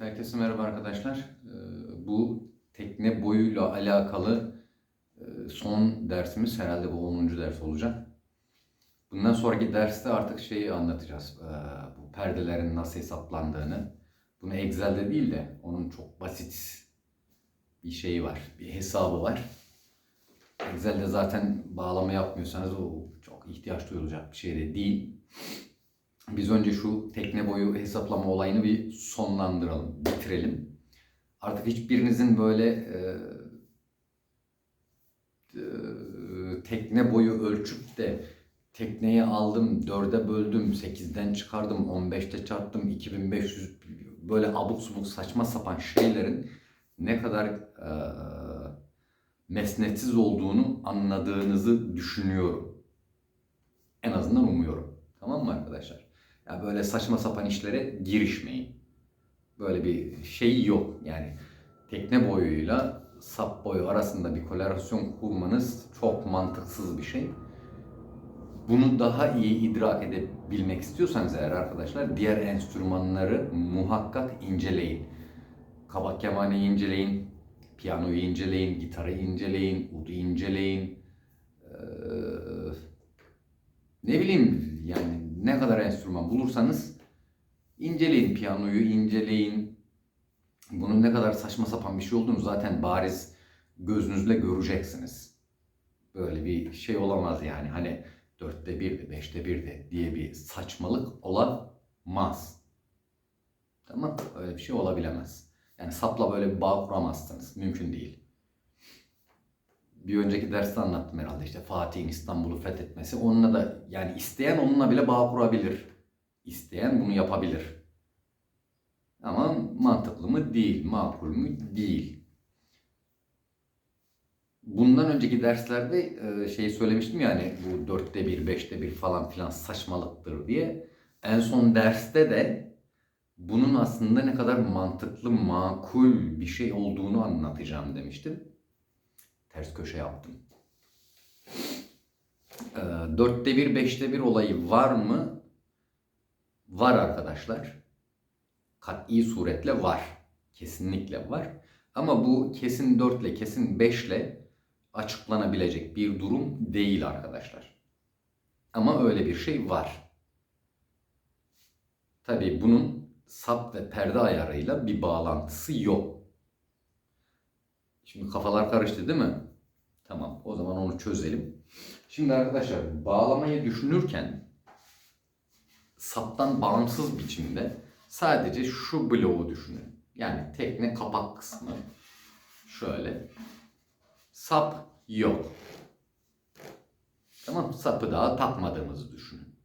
Herkese merhaba arkadaşlar. Ee, Bu tekne boyuyla alakalı e, son dersimiz herhalde bu 10. ders olacak. Bundan sonraki derste artık şeyi anlatacağız. Ee, Bu perdelerin nasıl hesaplandığını. Bunu Excel'de değil de onun çok basit bir şeyi var. Bir hesabı var. Excel'de zaten bağlama yapmıyorsanız o çok ihtiyaç duyulacak bir şey de değil. Biz önce şu tekne boyu hesaplama olayını bir sonlandıralım, bitirelim. Artık hiçbirinizin böyle e, e, tekne boyu ölçüp de tekneyi aldım, dörde böldüm, 8'den çıkardım, 15'te çarptım, 2500 böyle abuk subuk saçma sapan şeylerin ne kadar e, mesnetsiz olduğunu anladığınızı düşünüyorum. En azından umuyorum. Tamam mı arkadaşlar? Ya böyle saçma sapan işlere girişmeyin. Böyle bir şey yok. Yani tekne boyuyla sap boyu arasında bir korelasyon kurmanız çok mantıksız bir şey. Bunu daha iyi idrak edebilmek istiyorsanız eğer arkadaşlar diğer enstrümanları muhakkak inceleyin. Kabak kemaneyi inceleyin, piyanoyu inceleyin, gitarı inceleyin, udu inceleyin. Ee, ne bileyim yani ne kadar enstrüman bulursanız inceleyin piyanoyu, inceleyin. Bunun ne kadar saçma sapan bir şey olduğunu zaten bariz gözünüzle göreceksiniz. Böyle bir şey olamaz yani. Hani dörtte bir de, beşte bir de diye bir saçmalık olamaz. Tamam Öyle bir şey olabilemez. Yani sapla böyle bir bağ kuramazsınız. Mümkün değil. Bir önceki derste anlattım herhalde işte Fatih'in İstanbul'u fethetmesi. Onunla da yani isteyen onunla bile bağ kurabilir. İsteyen bunu yapabilir. Ama mantıklı mı? Değil. Makul mü? Değil. Bundan önceki derslerde şey söylemiştim yani bu dörtte bir, beşte bir falan filan saçmalıktır diye. En son derste de bunun aslında ne kadar mantıklı, makul bir şey olduğunu anlatacağım demiştim. Ters köşe yaptım. E, dörtte bir, beşte bir olayı var mı? Var arkadaşlar. Kat'i suretle var. Kesinlikle var. Ama bu kesin 4 ile kesin 5 ile açıklanabilecek bir durum değil arkadaşlar. Ama öyle bir şey var. Tabii bunun sap ve perde ayarıyla bir bağlantısı yok. Şimdi kafalar karıştı değil mi? Tamam o zaman onu çözelim. Şimdi arkadaşlar bağlamayı düşünürken saptan bağımsız biçimde sadece şu bloğu düşünün. Yani tekne kapak kısmı. Şöyle. Sap yok. Tamam sapı daha takmadığımızı düşünün.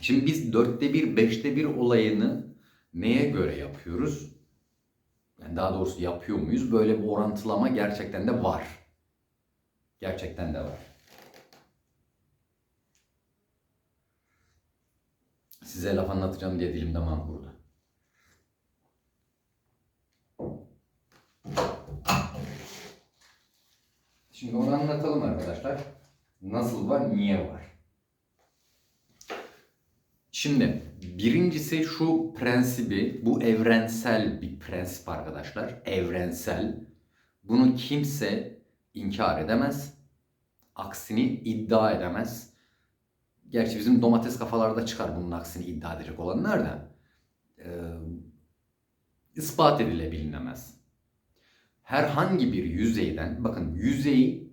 Şimdi biz dörtte bir, beşte bir olayını neye göre yapıyoruz? Daha doğrusu yapıyor muyuz? Böyle bir orantılama gerçekten de var. Gerçekten de var. Size laf anlatacağım diye dilim damağım kurudu. Şimdi onu anlatalım arkadaşlar. Nasıl var, niye var? Şimdi birincisi şu prensibi, bu evrensel bir prensip arkadaşlar. Evrensel. Bunu kimse inkar edemez. Aksini iddia edemez. Gerçi bizim domates kafalarda çıkar bunun aksini iddia edecek olanlar da. Ee, ispat edilebilinemez. Herhangi bir yüzeyden, bakın yüzey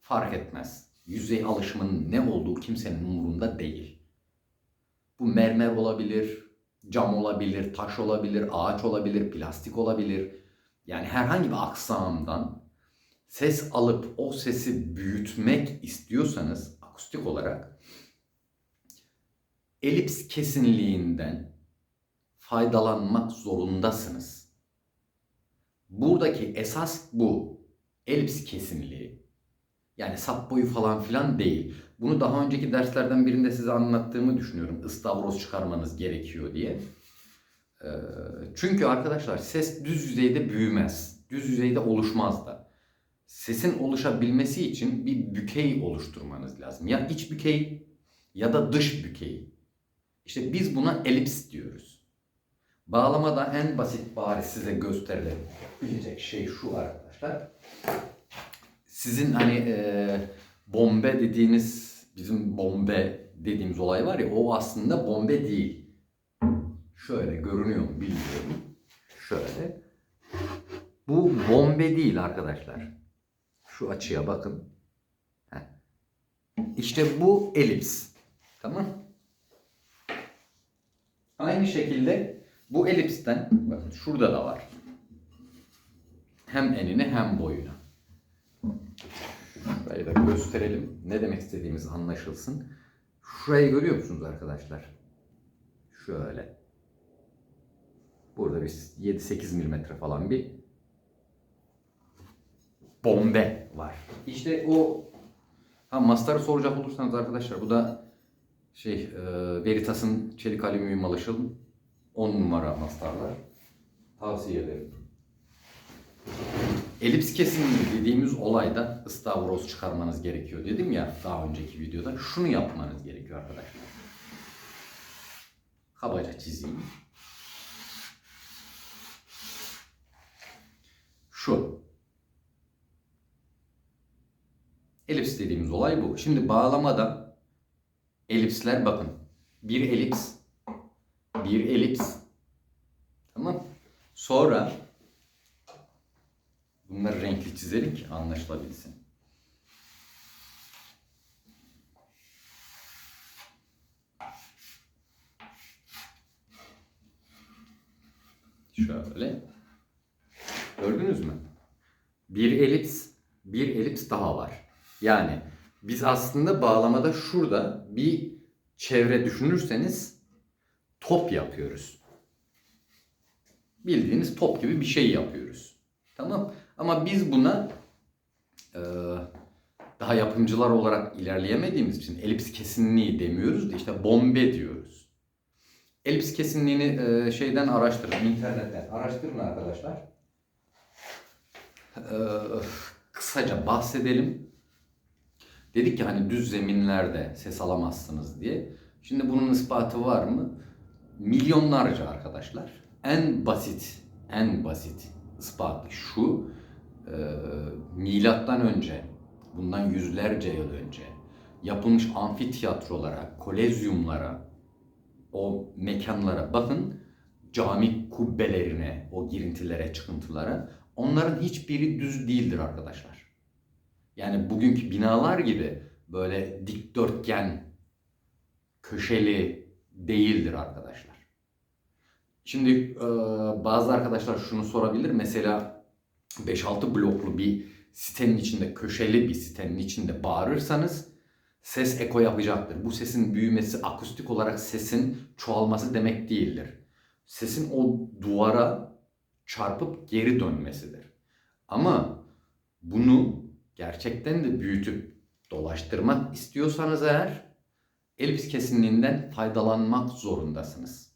fark etmez. Yüzey alışımının ne olduğu kimsenin umurunda değil. Bu mermer olabilir, cam olabilir, taş olabilir, ağaç olabilir, plastik olabilir. Yani herhangi bir aksamdan ses alıp o sesi büyütmek istiyorsanız akustik olarak elips kesinliğinden faydalanmak zorundasınız. Buradaki esas bu. Elips kesinliği. Yani sap boyu falan filan değil. Bunu daha önceki derslerden birinde size anlattığımı düşünüyorum. Istavroz çıkarmanız gerekiyor diye. Ee, çünkü arkadaşlar ses düz yüzeyde büyümez. Düz yüzeyde oluşmaz da. Sesin oluşabilmesi için bir bükey oluşturmanız lazım. Ya iç bükey ya da dış bükey. İşte biz buna elips diyoruz. Bağlamada en basit bari size gösterilebilecek şey şu arkadaşlar. Sizin hani e, bombe dediğiniz bizim bombe dediğimiz olay var ya o aslında bombe değil. Şöyle görünüyor mu bilmiyorum. Şöyle. Bu bombe değil arkadaşlar. Şu açıya bakın. Heh. İşte bu elips. Tamam. Aynı şekilde bu elipsten bakın şurada da var. Hem enine hem boyuna. Şurayı da gösterelim. Ne demek istediğimiz anlaşılsın. Şurayı görüyor musunuz arkadaşlar? Şöyle. Burada bir 7-8 milimetre falan bir bombe var. İşte o ha mastarı soracak olursanız arkadaşlar bu da şey e, Veritas'ın çelik alüminyum alışıl 10 numara mastarlar. Tavsiye ederim. Elips kesimli dediğimiz olayda ıstavroz çıkarmanız gerekiyor dedim ya daha önceki videoda. Şunu yapmanız gerekiyor arkadaşlar. Kabaca çizeyim. Şu. Elips dediğimiz olay bu. Şimdi bağlamada elipsler bakın. Bir elips, bir elips. Tamam. Sonra bunları renkli çizelim ki anlaşılabilsin. Şöyle. Gördünüz mü? Bir elips, bir elips daha var. Yani biz aslında bağlamada şurada bir çevre düşünürseniz top yapıyoruz. Bildiğiniz top gibi bir şey yapıyoruz. Tamam. Ama biz buna e, daha yapımcılar olarak ilerleyemediğimiz için elips kesinliği demiyoruz da işte bombe diyoruz. Elips kesinliğini e, şeyden araştırın, internetten araştırın arkadaşlar. E, kısaca bahsedelim. Dedik ki hani düz zeminlerde ses alamazsınız diye. Şimdi bunun ispatı var mı? Milyonlarca arkadaşlar. En basit, en basit ispatı şu. E, milattan önce, bundan yüzlerce yıl önce yapılmış amfitiyatrolara, kolezyumlara, o mekanlara bakın. Cami kubbelerine, o girintilere, çıkıntılara. Onların hiçbiri düz değildir arkadaşlar. Yani bugünkü binalar gibi böyle dikdörtgen, köşeli değildir arkadaşlar. Şimdi e, bazı arkadaşlar şunu sorabilir. Mesela 5-6 bloklu bir sitenin içinde, köşeli bir sitenin içinde bağırırsanız ses eko yapacaktır. Bu sesin büyümesi akustik olarak sesin çoğalması demek değildir. Sesin o duvara çarpıp geri dönmesidir. Ama bunu gerçekten de büyütüp dolaştırmak istiyorsanız eğer elips kesinliğinden faydalanmak zorundasınız.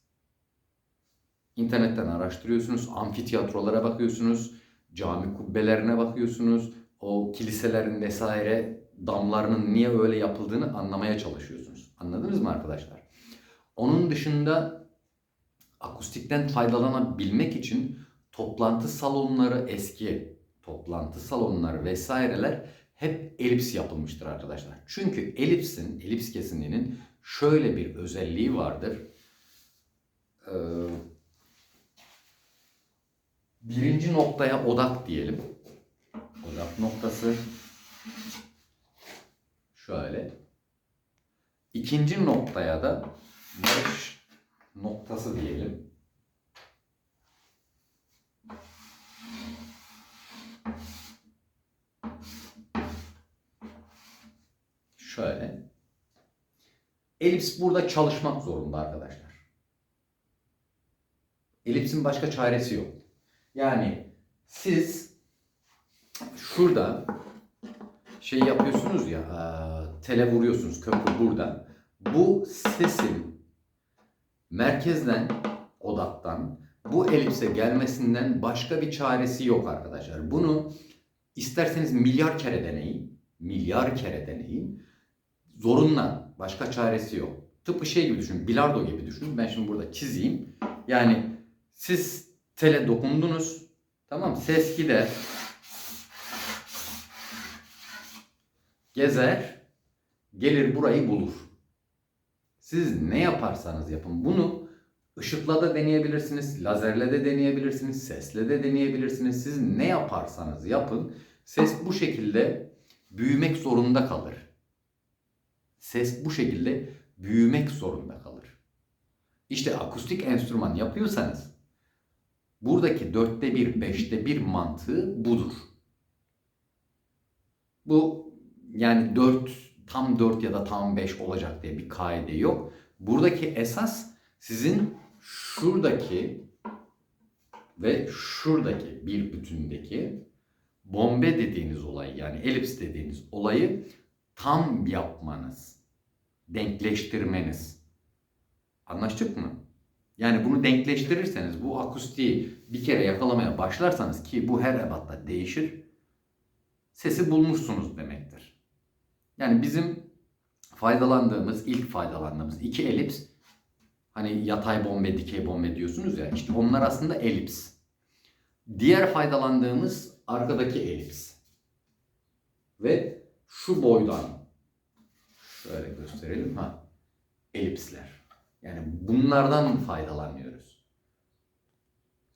İnternetten araştırıyorsunuz, amfitiyatrolara bakıyorsunuz, cami kubbelerine bakıyorsunuz, o kiliselerin vesaire damlarının niye öyle yapıldığını anlamaya çalışıyorsunuz. Anladınız mı arkadaşlar? Onun dışında akustikten faydalanabilmek için toplantı salonları eski toplantı salonları vesaireler hep elips yapılmıştır arkadaşlar. Çünkü elipsin, elips kesinliğinin şöyle bir özelliği vardır. Ee, birinci noktaya odak diyelim. Odak noktası şöyle. İkinci noktaya da barış noktası diyelim. Şöyle. Elips burada çalışmak zorunda arkadaşlar. Elipsin başka çaresi yok. Yani siz şurada şey yapıyorsunuz ya, e, tele vuruyorsunuz, köprü burada. Bu sesin merkezden, odaktan bu elipse gelmesinden başka bir çaresi yok arkadaşlar. Bunu isterseniz milyar kere deneyin, milyar kere deneyin. Zorunla, başka çaresi yok. Tıpkı şey gibi düşün, bilardo gibi düşün. Ben şimdi burada çizeyim. Yani Siz tele dokundunuz. Tamam ses gider. Gezer. Gelir burayı bulur. Siz ne yaparsanız yapın bunu ışıkla da deneyebilirsiniz, lazerle de deneyebilirsiniz, sesle de deneyebilirsiniz. Siz ne yaparsanız yapın ses bu şekilde büyümek zorunda kalır. Ses bu şekilde büyümek zorunda kalır. İşte akustik enstrüman yapıyorsanız buradaki dörtte bir, beşte bir mantığı budur. Bu yani dört, tam dört ya da tam beş olacak diye bir kaide yok. Buradaki esas sizin şuradaki ve şuradaki bir bütündeki bombe dediğiniz olay yani elips dediğiniz olayı tam yapmanız, denkleştirmeniz. Anlaştık mı? Yani bunu denkleştirirseniz bu akustiği bir kere yakalamaya başlarsanız ki bu her ebatta değişir. Sesi bulmuşsunuz demektir. Yani bizim faydalandığımız, ilk faydalandığımız iki elips hani yatay bombe, dikey bombe diyorsunuz ya işte onlar aslında elips. Diğer faydalandığımız arkadaki elips. Ve şu boydan şöyle gösterelim ha elipsler. Yani bunlardan faydalanıyoruz.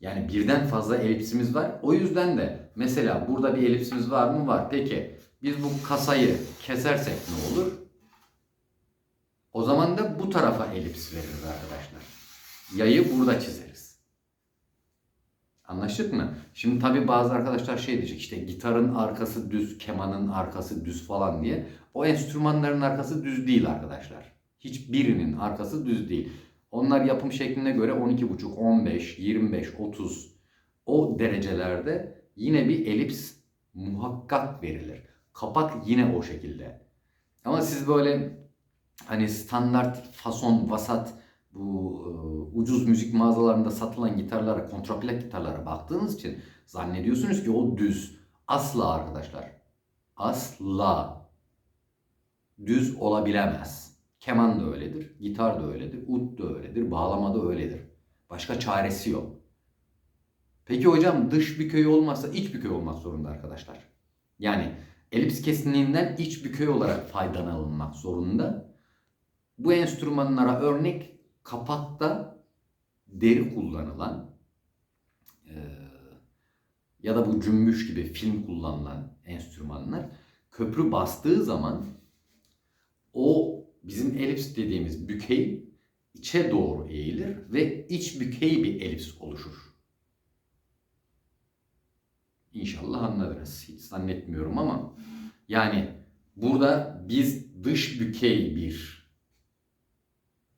Yani birden fazla elipsimiz var. O yüzden de mesela burada bir elipsimiz var mı? Var. Peki biz bu kasayı kesersek ne olur? O zaman da bu tarafa elips veririz arkadaşlar. Yayı burada çizeriz. Anlaştık mı? Şimdi tabii bazı arkadaşlar şey diyecek işte gitarın arkası düz, kemanın arkası düz falan diye. O enstrümanların arkası düz değil arkadaşlar. Hiçbirinin arkası düz değil. Onlar yapım şekline göre 12,5, 15, 25, 30 o derecelerde yine bir elips muhakkak verilir. Kapak yine o şekilde. Ama siz böyle hani standart fason vasat bu e, ucuz müzik mağazalarında satılan gitarlara, kontraplak gitarlara baktığınız için zannediyorsunuz ki o düz. Asla arkadaşlar. Asla düz olabilemez. Keman da öyledir, gitar da öyledir, ud da öyledir, bağlama da öyledir. Başka çaresi yok. Peki hocam dış bükey olmazsa iç bükey olmak zorunda arkadaşlar. Yani elips kesinliğinden iç bükey olarak faydalanılmak zorunda. Bu enstrümanlara örnek kapakta deri kullanılan e, ya da bu cümbüş gibi film kullanılan enstrümanlar köprü bastığı zaman o bizim elips dediğimiz bükey içe doğru eğilir ve iç bükey bir elips oluşur. İnşallah anladınız. Hiç zannetmiyorum ama yani burada biz dış bükey bir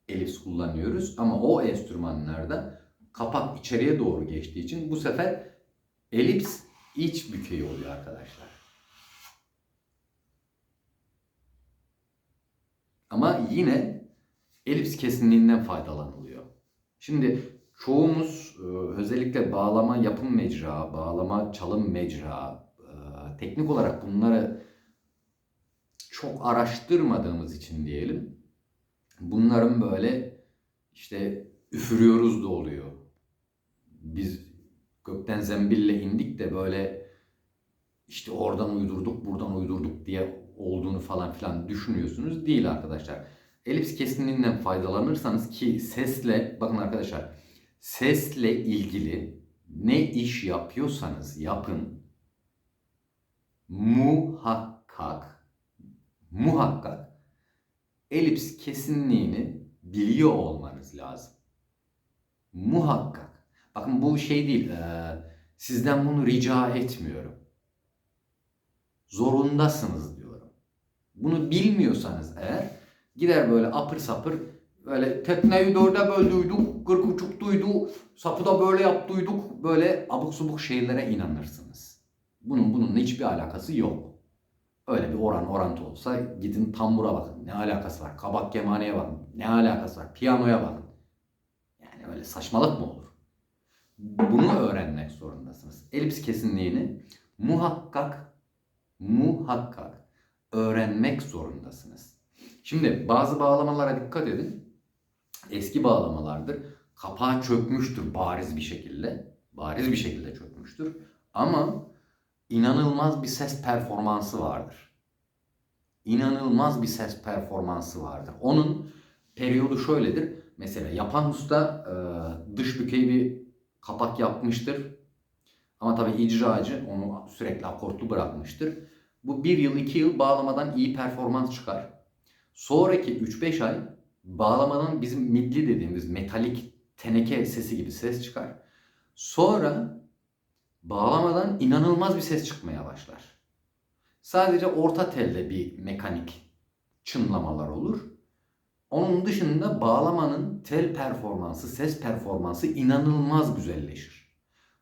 elips kullanıyoruz ama o enstrümanlarda kapak içeriye doğru geçtiği için bu sefer elips iç bükey oluyor arkadaşlar. Ama yine elips kesinliğinden faydalanılıyor. Şimdi çoğumuz e, özellikle bağlama yapım mecra, bağlama çalım mecra, e, teknik olarak bunları çok araştırmadığımız için diyelim. Bunların böyle işte üfürüyoruz da oluyor. Biz gökten zembille indik de böyle işte oradan uydurduk, buradan uydurduk diye olduğunu falan filan düşünüyorsunuz. Değil arkadaşlar. Elips kesinliğinden faydalanırsanız ki sesle, bakın arkadaşlar, sesle ilgili ne iş yapıyorsanız yapın. Muhakkak, muhakkak elips kesinliğini biliyor olmanız lazım. Muhakkak. Bakın bu şey değil, sizden bunu rica etmiyorum. Zorundasınız. Bunu bilmiyorsanız eğer gider böyle apır sapır böyle tekneyi dörde böldüydük, kırk uçuktuydu, sapı da böyle yaptıydık, böyle abuk subuk şeylere inanırsınız. Bunun bununla hiçbir alakası yok. Öyle bir oran orantı olsa gidin tambura bakın. Ne alakası var? Kabak kemaneye bakın. Ne alakası var? Piyanoya bakın. Yani öyle saçmalık mı olur? Bunu öğrenmek zorundasınız. Elips kesinliğini muhakkak muhakkak öğrenmek zorundasınız. Şimdi bazı bağlamalara dikkat edin. Eski bağlamalardır. Kapağı çökmüştür bariz bir şekilde. Bariz bir şekilde çökmüştür. Ama inanılmaz bir ses performansı vardır. İnanılmaz bir ses performansı vardır. Onun periyodu şöyledir. Mesela yapan usta e, dış bükey bir kapak yapmıştır. Ama tabii icracı onu sürekli akortlu bırakmıştır. Bu bir yıl iki yıl bağlamadan iyi performans çıkar. Sonraki 3-5 ay bağlamadan bizim midli dediğimiz metalik teneke sesi gibi ses çıkar. Sonra bağlamadan inanılmaz bir ses çıkmaya başlar. Sadece orta telde bir mekanik çınlamalar olur. Onun dışında bağlamanın tel performansı, ses performansı inanılmaz güzelleşir.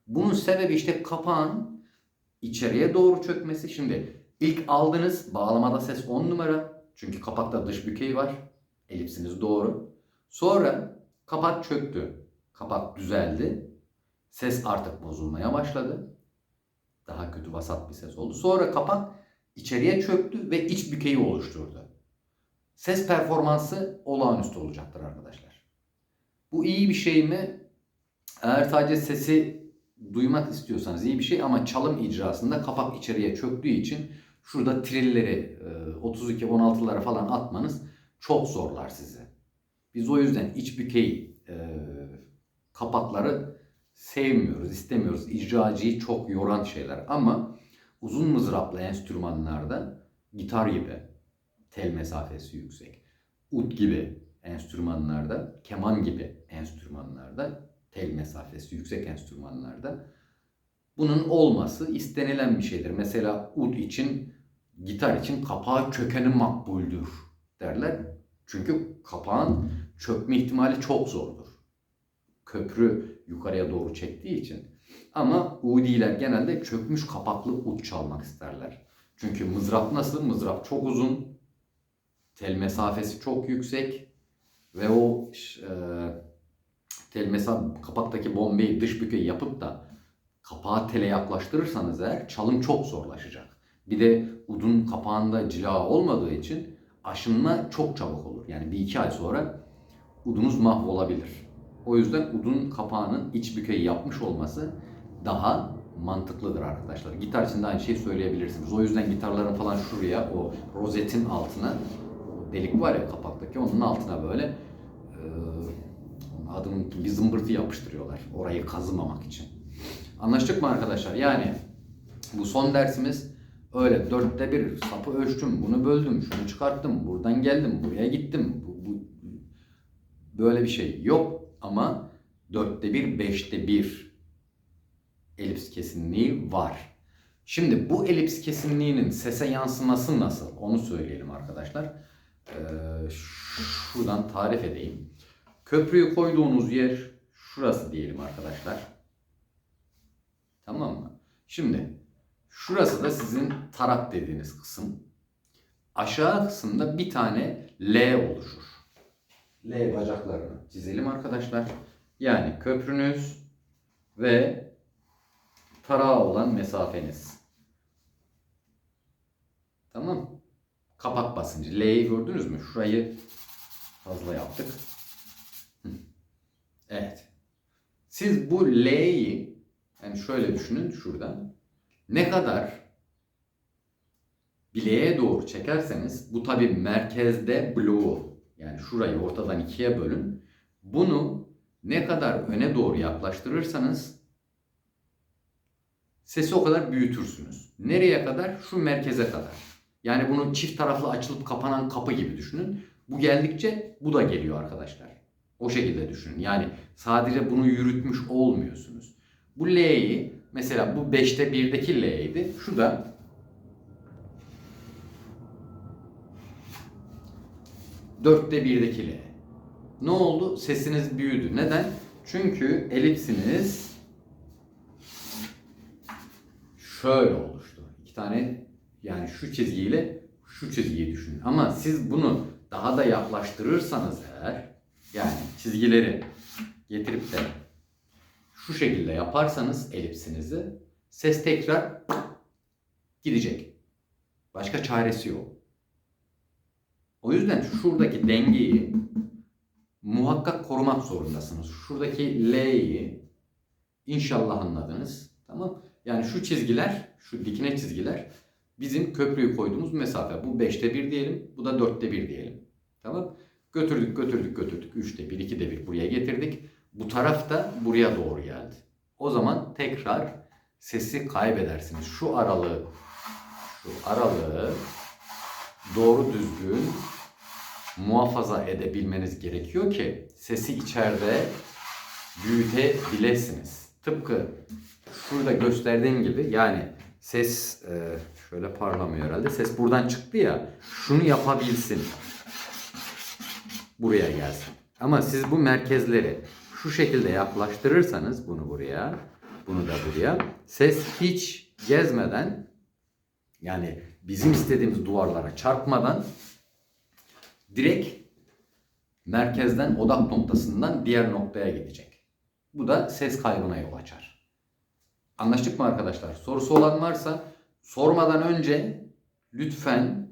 Bunun sebebi işte kapağın içeriye doğru çökmesi. Şimdi ilk aldınız bağlamada ses 10 numara. Çünkü kapakta dış bükey var. Elipsiniz doğru. Sonra kapak çöktü. Kapak düzeldi. Ses artık bozulmaya başladı. Daha kötü vasat bir ses oldu. Sonra kapak içeriye çöktü ve iç bükeyi oluşturdu. Ses performansı olağanüstü olacaktır arkadaşlar. Bu iyi bir şey mi? Eğer sadece sesi duymak istiyorsanız iyi bir şey ama çalım icrasında kapak içeriye çöktüğü için şurada trilleri 32-16'lara falan atmanız çok zorlar sizi. Biz o yüzden iç bükey e, kapakları sevmiyoruz, istemiyoruz. İcracıyı çok yoran şeyler ama uzun mızraplı enstrümanlarda gitar gibi tel mesafesi yüksek. Ut gibi enstrümanlarda, keman gibi enstrümanlarda, tel mesafesi yüksek enstrümanlarda bunun olması istenilen bir şeydir. Mesela ud için, gitar için kapağı kökeni makbuldür derler. Çünkü kapağın çökme ihtimali çok zordur. Köprü yukarıya doğru çektiği için. Ama Udi'ler genelde çökmüş kapaklı ud çalmak isterler. Çünkü mızrap nasıl? Mızrap çok uzun, tel mesafesi çok yüksek ve o e, tel mesafe kapaktaki bombeyi dış bükeyi yapıp da kapağı tele yaklaştırırsanız eğer çalım çok zorlaşacak. Bir de udun kapağında cila olmadığı için aşınma çok çabuk olur. Yani bir iki ay sonra udunuz mahvolabilir. O yüzden udun kapağının iç bükeyi yapmış olması daha mantıklıdır arkadaşlar. Gitar için de aynı şeyi söyleyebilirsiniz. O yüzden gitarların falan şuraya o rozetin altına o delik var ya kapaktaki onun altına böyle e, adının bir zımbırtı yapıştırıyorlar. Orayı kazımamak için. Anlaştık mı arkadaşlar? Yani bu son dersimiz öyle dörtte bir sapı ölçtüm, bunu böldüm, şunu çıkarttım, buradan geldim, buraya gittim. Bu, bu, böyle bir şey yok ama dörtte bir, beşte bir elips kesinliği var. Şimdi bu elips kesinliğinin sese yansıması nasıl? Onu söyleyelim arkadaşlar. Ee, şuradan tarif edeyim. Köprüyü koyduğunuz yer şurası diyelim arkadaşlar. Tamam mı? Şimdi şurası da sizin tarak dediğiniz kısım. Aşağı kısımda bir tane L oluşur. L bacaklarını çizelim arkadaşlar. Yani köprünüz ve tarağa olan mesafeniz. Tamam. Kapak basıncı. L'yi gördünüz mü? Şurayı fazla yaptık. Evet. Siz bu L'yi yani şöyle düşünün şuradan. Ne kadar bileğe doğru çekerseniz bu tabi merkezde bloğu yani şurayı ortadan ikiye bölün. Bunu ne kadar öne doğru yaklaştırırsanız sesi o kadar büyütürsünüz. Nereye kadar? Şu merkeze kadar. Yani bunu çift taraflı açılıp kapanan kapı gibi düşünün. Bu geldikçe bu da geliyor arkadaşlar. O şekilde düşünün. Yani sadece bunu yürütmüş olmuyorsunuz. Bu L'yi mesela bu 5'te 1'deki L'ydi. Şu da dörtte birdeki L. Ne oldu? Sesiniz büyüdü. Neden? Çünkü elipsiniz şöyle oluştu. İki tane yani şu çizgiyle şu çizgiyi düşünün. Ama siz bunu daha da yaklaştırırsanız eğer yani çizgileri getirip de şu şekilde yaparsanız elipsinizi ses tekrar gidecek. Başka çaresi yok. O yüzden şuradaki dengeyi muhakkak korumak zorundasınız. Şuradaki L'yi inşallah anladınız. Tamam. Yani şu çizgiler, şu dikine çizgiler bizim köprüyü koyduğumuz mesafe. Bu 5'te 1 diyelim. Bu da 4'te 1 diyelim. Tamam. Götürdük, götürdük, götürdük. 3'te 1, 2'de 1 buraya getirdik. Bu taraf da buraya doğru geldi. O zaman tekrar sesi kaybedersiniz. Şu aralığı, şu aralığı doğru düzgün muhafaza edebilmeniz gerekiyor ki sesi içeride büyütebilesiniz. Tıpkı şurada gösterdiğim gibi yani ses e, şöyle parlamıyor herhalde. Ses buradan çıktı ya. Şunu yapabilsin. Buraya gelsin. Ama siz bu merkezleri şu şekilde yaklaştırırsanız bunu buraya, bunu da buraya ses hiç gezmeden yani bizim istediğimiz duvarlara çarpmadan direkt merkezden odak noktasından diğer noktaya gidecek. Bu da ses kaybına yol açar. Anlaştık mı arkadaşlar? Sorusu olan varsa sormadan önce lütfen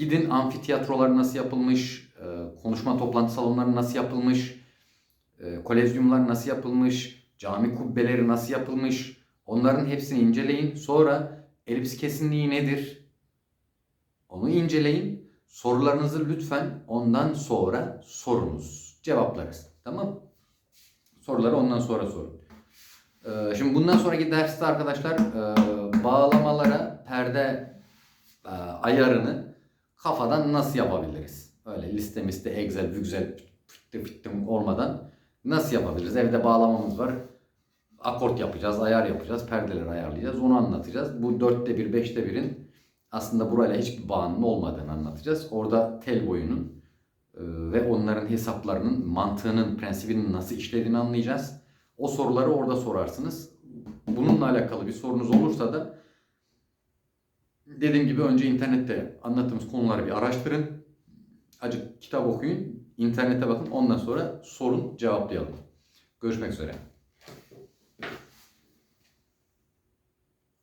gidin amfitiyatrolar nasıl yapılmış, e, konuşma toplantı salonları nasıl yapılmış, e, kolezyumlar nasıl yapılmış, cami kubbeleri nasıl yapılmış onların hepsini inceleyin. Sonra elips kesinliği nedir? Onu inceleyin. Sorularınızı lütfen ondan sonra sorunuz. Cevaplarız. Tamam Soruları ondan sonra sorun. Ee, şimdi bundan sonraki derste arkadaşlar e, bağlamalara perde e, ayarını kafadan nasıl yapabiliriz? Öyle liste miste excel, güzel fıttı fıttım olmadan nasıl yapabiliriz? Evde bağlamamız var. Akort yapacağız, ayar yapacağız, perdeleri ayarlayacağız. Onu anlatacağız. Bu 4'te 1, 5'te 1'in aslında burayla hiçbir bağının olmadığını anlatacağız. Orada tel boyunun e, ve onların hesaplarının mantığının, prensibinin nasıl işlediğini anlayacağız. O soruları orada sorarsınız. Bununla alakalı bir sorunuz olursa da dediğim gibi önce internette anlattığımız konuları bir araştırın. Acık kitap okuyun, internete bakın. Ondan sonra sorun, cevaplayalım. Görüşmek üzere.